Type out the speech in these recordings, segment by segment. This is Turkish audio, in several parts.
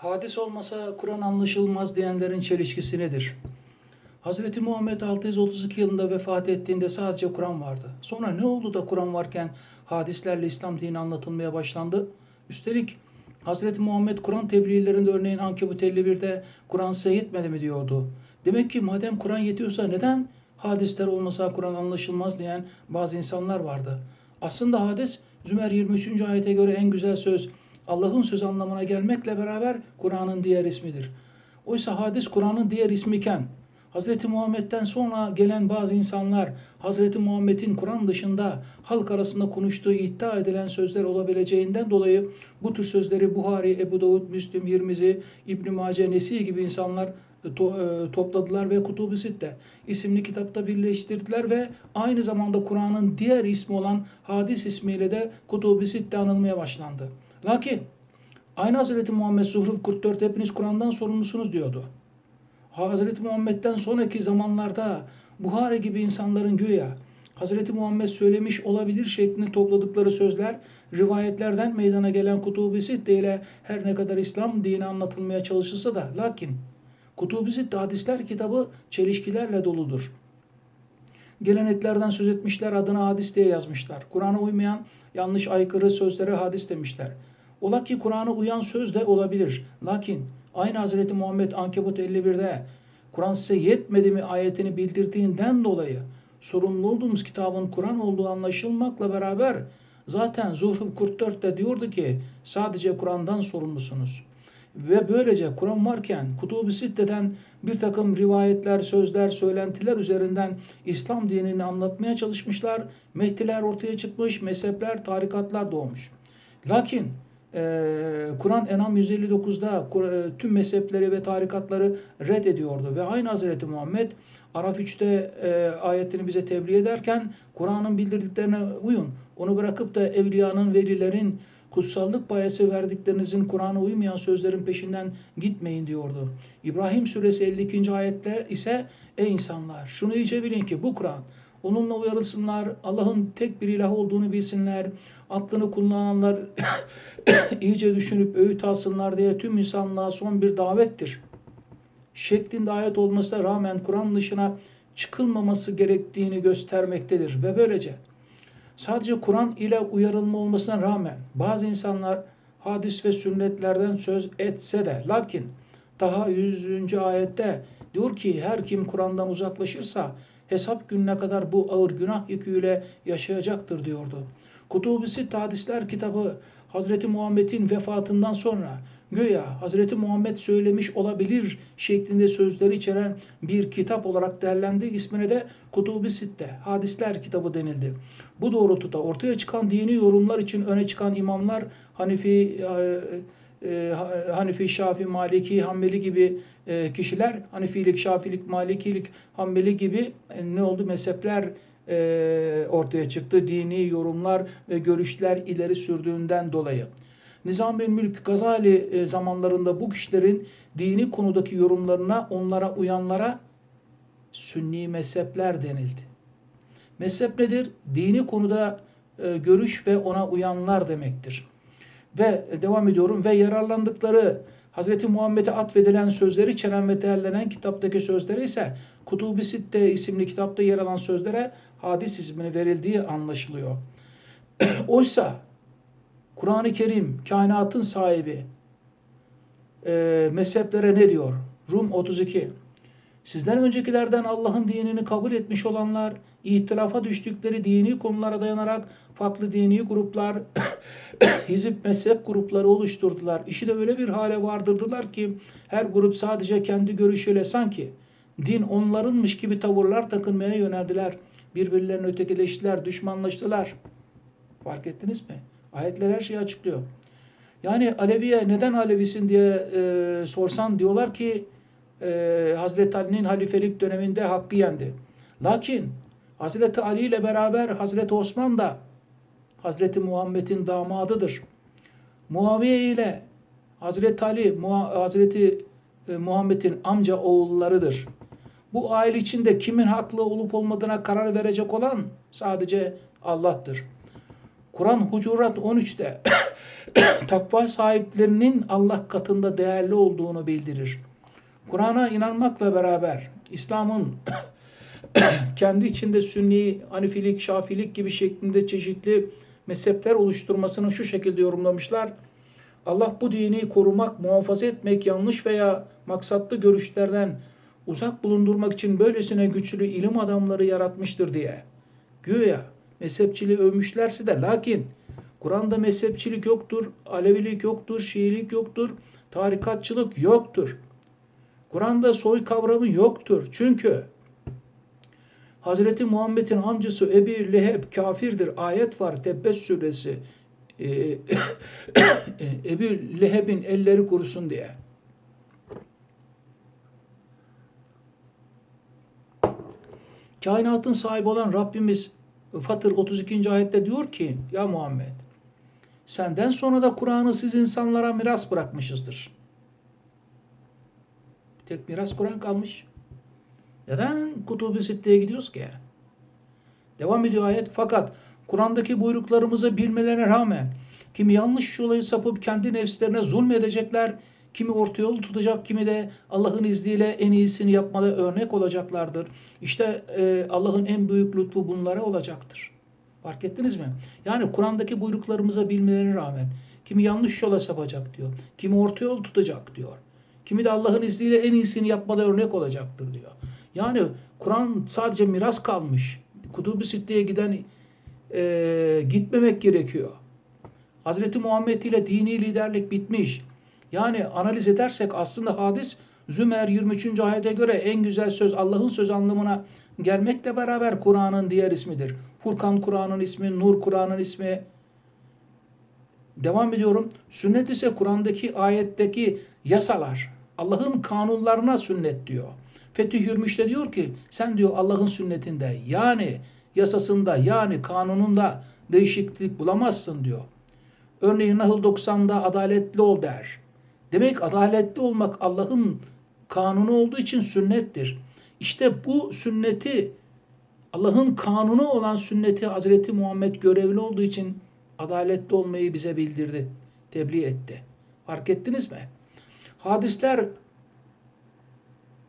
Hadis olmasa Kur'an anlaşılmaz diyenlerin çelişkisi nedir? Hazreti Muhammed 632 yılında vefat ettiğinde sadece Kur'an vardı. Sonra ne oldu da Kur'an varken hadislerle İslam dini anlatılmaya başlandı? Üstelik Hazreti Muhammed Kur'an tebliğlerinde örneğin Ankebut 51'de Kur'an size yetmedi mi diyordu. Demek ki madem Kur'an yetiyorsa neden hadisler olmasa Kur'an anlaşılmaz diyen bazı insanlar vardı. Aslında hadis Zümer 23. ayete göre en güzel söz Allah'ın söz anlamına gelmekle beraber Kur'an'ın diğer ismidir. Oysa hadis Kur'an'ın diğer ismiken Hz. Muhammed'den sonra gelen bazı insanlar Hz. Muhammed'in Kur'an dışında halk arasında konuştuğu iddia edilen sözler olabileceğinden dolayı bu tür sözleri Buhari, Ebu Davud, Müslim, Yirmizi, İbn Mace, Nesi gibi insanlar to- e, topladılar ve Kutubu Sitte isimli kitapta birleştirdiler ve aynı zamanda Kur'an'ın diğer ismi olan hadis ismiyle de Kutubu Sitte anılmaya başlandı. Lakin aynı Hazreti Muhammed Zuhruf 44 hepiniz Kur'an'dan sorumlusunuz diyordu. Hazreti Muhammed'den sonraki zamanlarda Buhari gibi insanların güya Hazreti Muhammed söylemiş olabilir şeklinde topladıkları sözler rivayetlerden meydana gelen Kutubu Sitte ile her ne kadar İslam dini anlatılmaya çalışılsa da lakin Kutubu Sitte hadisler kitabı çelişkilerle doludur. Geleneklerden söz etmişler adına hadis diye yazmışlar. Kur'an'a uymayan yanlış aykırı sözlere hadis demişler. Ola ki Kur'an'a uyan söz de olabilir. Lakin aynı Hazreti Muhammed Ankebut 51'de Kur'an size yetmedi mi ayetini bildirdiğinden dolayı sorumlu olduğumuz kitabın Kur'an olduğu anlaşılmakla beraber zaten Zuhruf 44'te diyordu ki sadece Kur'an'dan sorumlusunuz. Ve böylece Kur'an varken Kutubu Sitte'den bir takım rivayetler, sözler, söylentiler üzerinden İslam dinini anlatmaya çalışmışlar. Mehdiler ortaya çıkmış, mezhepler, tarikatlar doğmuş. Lakin e, Kur'an Enam 159'da Kur- e, tüm mezhepleri ve tarikatları reddediyordu. Ve aynı Hazreti Muhammed Araf 3'te e, ayetini bize tebliğ ederken Kur'an'ın bildirdiklerine uyun. Onu bırakıp da evliyanın, velilerin kutsallık payası verdiklerinizin Kur'an'a uymayan sözlerin peşinden gitmeyin diyordu. İbrahim suresi 52. ayette ise ey insanlar şunu iyice bilin ki bu Kur'an onunla uyarılsınlar, Allah'ın tek bir ilah olduğunu bilsinler, aklını kullananlar iyice düşünüp öğüt alsınlar diye tüm insanlığa son bir davettir. Şeklinde ayet olmasına rağmen Kur'an dışına çıkılmaması gerektiğini göstermektedir ve böylece sadece Kur'an ile uyarılma olmasına rağmen bazı insanlar hadis ve sünnetlerden söz etse de lakin daha 100. ayette diyor ki her kim Kur'an'dan uzaklaşırsa hesap gününe kadar bu ağır günah yüküyle yaşayacaktır diyordu. Kutubu Sitte hadisler kitabı Hazreti Muhammed'in vefatından sonra göya Hazreti Muhammed söylemiş olabilir şeklinde sözleri içeren bir kitap olarak değerlendi. İsmine de Kutubu Sitte, hadisler kitabı denildi. Bu doğrultuda ortaya çıkan dini yorumlar için öne çıkan imamlar Hanifi, e, e, Hanifi, Şafi, Maliki, Hanbeli gibi e, kişiler, Hanifilik, Şafilik, Malikilik, Hanbeli gibi e, ne oldu mezhepler ortaya çıktı. Dini yorumlar ve görüşler ileri sürdüğünden dolayı. Nizam-ı Mülk Gazali zamanlarında bu kişilerin dini konudaki yorumlarına, onlara uyanlara sünni mezhepler denildi. Mezhep nedir? Dini konuda görüş ve ona uyanlar demektir. Ve devam ediyorum ve yararlandıkları Hz. Muhammed'e atfedilen sözleri içeren ve değerlenen kitaptaki sözleri ise Kutubu Sitte isimli kitapta yer alan sözlere hadis ismini verildiği anlaşılıyor. Oysa Kur'an-ı Kerim kainatın sahibi e, mezheplere ne diyor? Rum 32 Sizden öncekilerden Allah'ın dinini kabul etmiş olanlar, ihtilafa düştükleri dini konulara dayanarak farklı dini gruplar, hizip mezhep grupları oluşturdular. İşi de öyle bir hale vardırdılar ki her grup sadece kendi görüşüyle sanki din onlarınmış gibi tavırlar takınmaya yöneldiler. Birbirlerini ötekileştiler, düşmanlaştılar. Fark ettiniz mi? Ayetler her şeyi açıklıyor. Yani Alevi'ye neden Alevisin diye e, sorsan diyorlar ki e, Hazreti Ali'nin halifelik döneminde hakkı yendi. Lakin Hazreti Ali ile beraber Hazreti Osman da Hazreti Muhammed'in damadıdır. Muaviye ile Hazreti Ali Muha- Hazreti e, Muhammed'in amca oğullarıdır. Bu aile içinde kimin haklı olup olmadığına karar verecek olan sadece Allah'tır. Kur'an Hucurat 13'te takva sahiplerinin Allah katında değerli olduğunu bildirir. Kur'an'a inanmakla beraber İslam'ın kendi içinde Sünni, Hanifilik, Şafilik gibi şeklinde çeşitli mezhepler oluşturmasını şu şekilde yorumlamışlar. Allah bu dini korumak, muhafaza etmek, yanlış veya maksatlı görüşlerden uzak bulundurmak için böylesine güçlü ilim adamları yaratmıştır diye. Güya mezhepçiliği övmüşlerse de lakin Kur'an'da mezhepçilik yoktur, Alevilik yoktur, Şiilik yoktur, tarikatçılık yoktur. Kur'an'da soy kavramı yoktur. Çünkü Hazreti Muhammed'in amcası Ebi Leheb kafirdir. Ayet var Tebbet suresi. Ee, Ebi Leheb'in elleri kurusun diye. Kainatın sahibi olan Rabbimiz Fatır 32. ayette diyor ki ya Muhammed senden sonra da Kur'an'ı siz insanlara miras bırakmışızdır. Tek miras Kur'an kalmış. Neden Kutubu Sitte'ye gidiyoruz ki? Devam ediyor ayet. Fakat Kur'an'daki buyruklarımızı bilmelerine rağmen kimi yanlış yola sapıp kendi nefslerine zulmedecekler, kimi orta yolu tutacak, kimi de Allah'ın izniyle en iyisini yapmada örnek olacaklardır. İşte e, Allah'ın en büyük lütfu bunlara olacaktır. Fark ettiniz mi? Yani Kur'an'daki buyruklarımıza bilmelerine rağmen kimi yanlış yola sapacak diyor. Kimi orta yol tutacak diyor. Kimi de Allah'ın izniyle en iyisini yapmada örnek olacaktır diyor. Yani Kur'an sadece miras kalmış. Kutubu Sitte'ye giden e, gitmemek gerekiyor. Hazreti Muhammed ile dini liderlik bitmiş. Yani analiz edersek aslında hadis Zümer 23. ayete göre en güzel söz Allah'ın söz anlamına gelmekle beraber Kur'an'ın diğer ismidir. Furkan Kur'an'ın ismi, Nur Kur'an'ın ismi. Devam ediyorum. Sünnet ise Kur'an'daki ayetteki yasalar. Allah'ın kanunlarına sünnet diyor. Fetih Hürmüş'te diyor ki sen diyor Allah'ın sünnetinde yani yasasında yani kanununda değişiklik bulamazsın diyor. Örneğin Nahl 90'da adaletli ol der. Demek adaletli olmak Allah'ın kanunu olduğu için sünnettir. İşte bu sünneti Allah'ın kanunu olan sünneti Hazreti Muhammed görevli olduğu için adaletli olmayı bize bildirdi, tebliğ etti. Fark ettiniz mi? Hadisler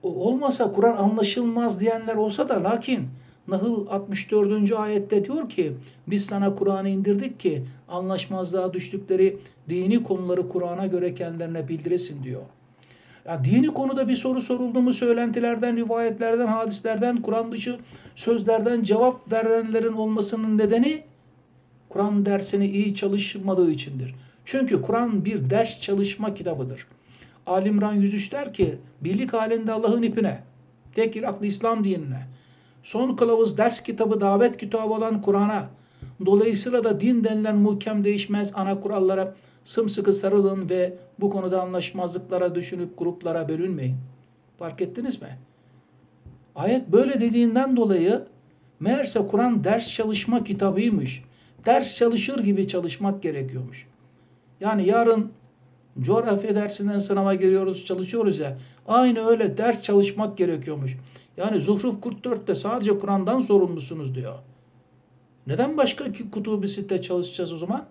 olmasa Kur'an anlaşılmaz diyenler olsa da lakin Nahl 64. ayette diyor ki biz sana Kur'an'ı indirdik ki anlaşmazlığa düştükleri dini konuları Kur'an'a göre kendilerine bildiresin diyor. Ya dini konuda bir soru soruldu mu söylentilerden, rivayetlerden, hadislerden, Kur'an dışı sözlerden cevap verenlerin olmasının nedeni Kur'an dersini iyi çalışmadığı içindir. Çünkü Kur'an bir ders çalışma kitabıdır. Alimran 103 der ki birlik halinde Allah'ın ipine, tek iraklı İslam dinine, son kılavuz ders kitabı, davet kitabı olan Kur'an'a, dolayısıyla da din denilen muhkem değişmez ana kurallara sımsıkı sarılın ve bu konuda anlaşmazlıklara düşünüp gruplara bölünmeyin. Fark ettiniz mi? Ayet böyle dediğinden dolayı meğerse Kur'an ders çalışma kitabıymış. Ders çalışır gibi çalışmak gerekiyormuş. Yani yarın coğrafya dersinden sınava giriyoruz, çalışıyoruz ya. Aynı öyle ders çalışmak gerekiyormuş. Yani Zuhruf 44'te sadece Kur'an'dan sorumlusunuz diyor. Neden başka kutubu sitte çalışacağız o zaman?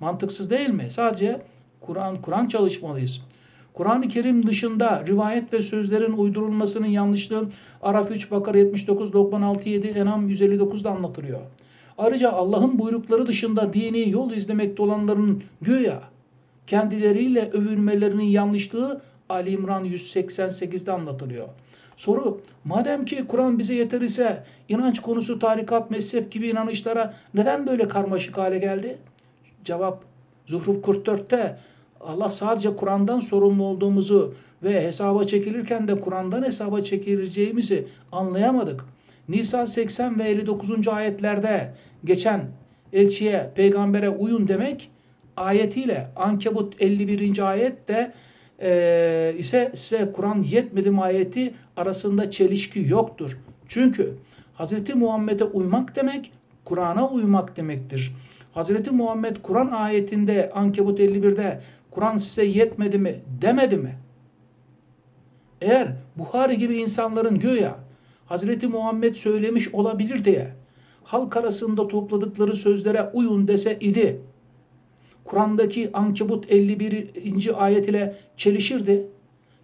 Mantıksız değil mi? Sadece Kur'an Kur'an çalışmalıyız. Kur'an-ı Kerim dışında rivayet ve sözlerin uydurulmasının yanlışlığı Araf 3, Bakara 79, 96, 7, Enam 159'da anlatılıyor. Ayrıca Allah'ın buyrukları dışında dini yol izlemekte olanların güya kendileriyle övünmelerinin yanlışlığı Ali İmran 188'de anlatılıyor. Soru, madem ki Kur'an bize yeter ise inanç konusu tarikat, mezhep gibi inanışlara neden böyle karmaşık hale geldi? Cevap, Zuhruf 44'te Allah sadece Kur'an'dan sorumlu olduğumuzu ve hesaba çekilirken de Kur'an'dan hesaba çekileceğimizi anlayamadık. Nisa 80 ve 59. ayetlerde geçen elçiye, peygambere uyun demek ayetiyle Ankebut 51. ayette e, ise size Kur'an yetmedi ayeti arasında çelişki yoktur. Çünkü Hz. Muhammed'e uymak demek Kur'an'a uymak demektir. Hz. Muhammed Kur'an ayetinde Ankebut 51'de Kur'an size yetmedi mi demedi mi? Eğer Buhari gibi insanların göya Hz. Muhammed söylemiş olabilir diye halk arasında topladıkları sözlere uyun dese idi. Kur'an'daki Ankebut 51. ayet ile çelişirdi.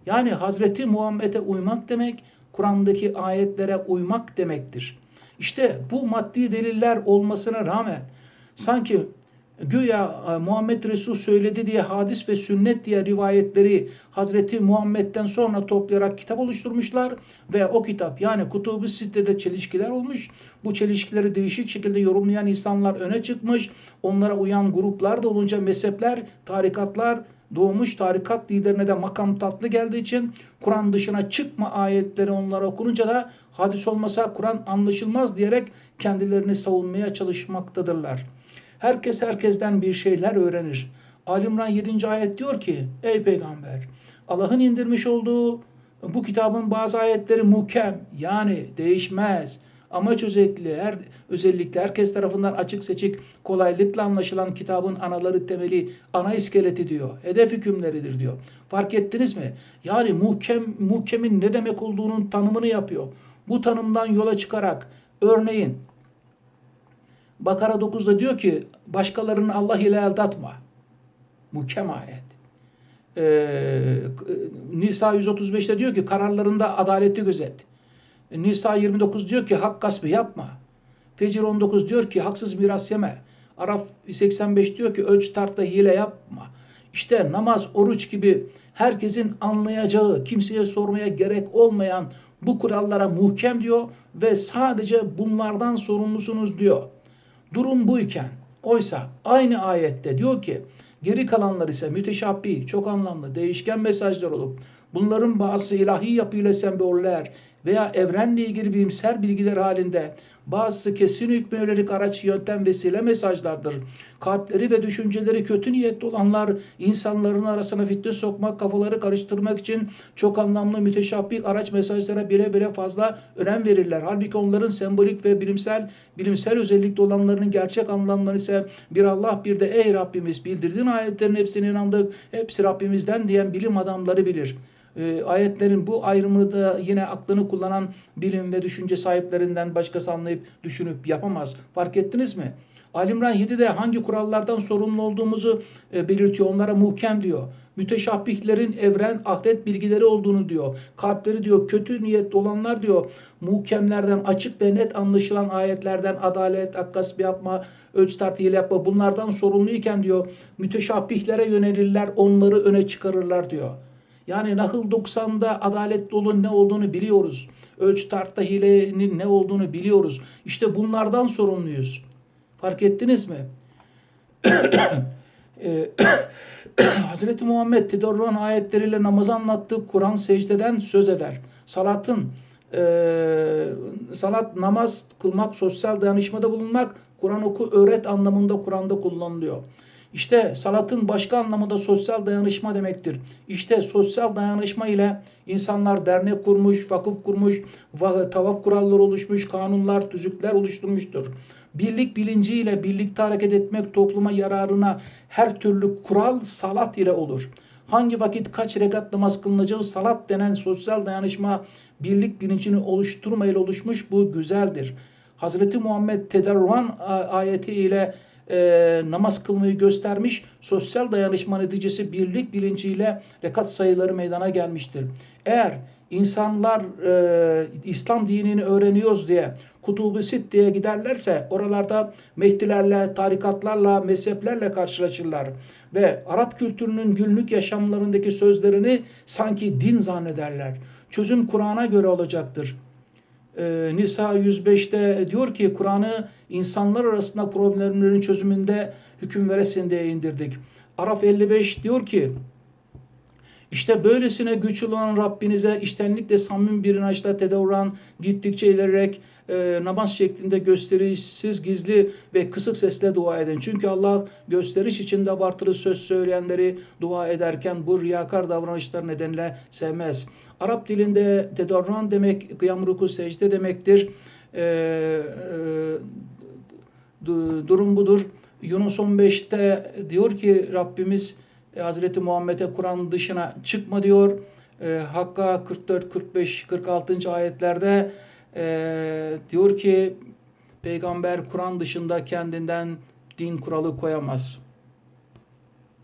Yani Hazreti Muhammed'e uymak demek, Kur'an'daki ayetlere uymak demektir. İşte bu maddi deliller olmasına rağmen sanki güya e, Muhammed Resul söyledi diye hadis ve sünnet diye rivayetleri Hazreti Muhammed'den sonra toplayarak kitap oluşturmuşlar ve o kitap yani Kutubu Sitte'de çelişkiler olmuş. Bu çelişkileri değişik şekilde yorumlayan insanlar öne çıkmış. Onlara uyan gruplar da olunca mezhepler, tarikatlar doğmuş tarikat liderine de makam tatlı geldiği için Kur'an dışına çıkma ayetleri onlara okununca da hadis olmasa Kur'an anlaşılmaz diyerek kendilerini savunmaya çalışmaktadırlar. Herkes herkesten bir şeyler öğrenir. Alimran 7. ayet diyor ki ey peygamber Allah'ın indirmiş olduğu bu kitabın bazı ayetleri muhkem yani değişmez amaç özellikle her özellikle herkes tarafından açık seçik kolaylıkla anlaşılan kitabın anaları temeli ana iskeleti diyor. Hedef hükümleridir diyor. Fark ettiniz mi? Yani muhkem muhkemin ne demek olduğunun tanımını yapıyor. Bu tanımdan yola çıkarak örneğin Bakara 9'da diyor ki başkalarını Allah ile aldatma. Muhkem ayet. Ee, Nisa 135'te diyor ki kararlarında adaleti gözet. Nisa 29 diyor ki hak gaspı yapma. Fecir 19 diyor ki haksız miras yeme. Araf 85 diyor ki ölç tartta hile yapma. İşte namaz, oruç gibi herkesin anlayacağı, kimseye sormaya gerek olmayan bu kurallara muhkem diyor ve sadece bunlardan sorumlusunuz diyor. Durum buyken oysa aynı ayette diyor ki geri kalanlar ise müteşabbih, çok anlamlı, değişken mesajlar olup bunların bazısı ilahi yapıyla semboller veya evrenle ilgili bilimsel bilgiler halinde bazısı kesin hükme yönelik araç, yöntem, vesile mesajlardır. Kalpleri ve düşünceleri kötü niyetli olanlar insanların arasına fitne sokmak, kafaları karıştırmak için çok anlamlı müteşabbih araç mesajlara bile bile fazla önem verirler. Halbuki onların sembolik ve bilimsel bilimsel özellikli olanlarının gerçek anlamları ise bir Allah bir de ey Rabbimiz bildirdiğin ayetlerin hepsine inandık. Hepsi Rabbimizden diyen bilim adamları bilir e, ayetlerin bu ayrımını da yine aklını kullanan bilim ve düşünce sahiplerinden başkası anlayıp düşünüp yapamaz. Fark ettiniz mi? Alimran 7'de hangi kurallardan sorumlu olduğumuzu e, belirtiyor. Onlara muhkem diyor. Müteşabbihlerin evren, ahiret bilgileri olduğunu diyor. Kalpleri diyor, kötü niyetli olanlar diyor. Muhkemlerden, açık ve net anlaşılan ayetlerden adalet, akkas yapma, ölç tartıyla yapma bunlardan sorumluyken diyor müteşabbihlere yönelirler, onları öne çıkarırlar diyor. Yani Nahl 90'da adalet dolu ne olduğunu biliyoruz. Ölç tartta hilenin ne olduğunu biliyoruz. İşte bunlardan sorumluyuz. Fark ettiniz mi? Ee, Hazreti Muhammed Tedarruan ayetleriyle namazı anlattığı Kur'an secdeden söz eder. Salatın e, salat namaz kılmak, sosyal dayanışmada bulunmak, Kur'an oku öğret anlamında Kur'an'da kullanılıyor. İşte salatın başka anlamı da sosyal dayanışma demektir. İşte sosyal dayanışma ile insanlar dernek kurmuş, vakıf kurmuş, tavaf kuralları oluşmuş, kanunlar, tüzükler oluşturmuştur. Birlik bilinciyle birlikte hareket etmek topluma yararına her türlü kural salat ile olur. Hangi vakit kaç rekat namaz kılınacağı salat denen sosyal dayanışma birlik bilincini oluşturmayla oluşmuş bu güzeldir. Hazreti Muhammed Tedarruan ayeti ile e, namaz kılmayı göstermiş. Sosyal dayanışma neticesi birlik bilinciyle rekat sayıları meydana gelmiştir. Eğer insanlar e, İslam dinini öğreniyoruz diye kutubu diye giderlerse oralarda Mehdilerle, tarikatlarla, mezheplerle karşılaşırlar. Ve Arap kültürünün günlük yaşamlarındaki sözlerini sanki din zannederler. Çözüm Kur'an'a göre olacaktır e, Nisa 105'te diyor ki Kur'an'ı insanlar arasında problemlerin çözümünde hüküm veresin diye indirdik. Araf 55 diyor ki işte böylesine güçlü olan Rabbinize iştenlikle samimi bir inançla tedavran gittikçe ilerleyerek e, namaz şeklinde gösterişsiz, gizli ve kısık sesle dua edin. Çünkü Allah gösteriş içinde abartılı söz söyleyenleri dua ederken bu riyakar davranışlar nedeniyle sevmez. Arap dilinde tedarran demek kıyam ruku secde demektir. E, e, durum budur. Yunus 15'te diyor ki Rabbimiz e, Hazreti Muhammed'e Kur'an dışına çıkma diyor. E, Hakka 44, 45, 46. ayetlerde e, diyor ki peygamber Kur'an dışında kendinden din kuralı koyamaz.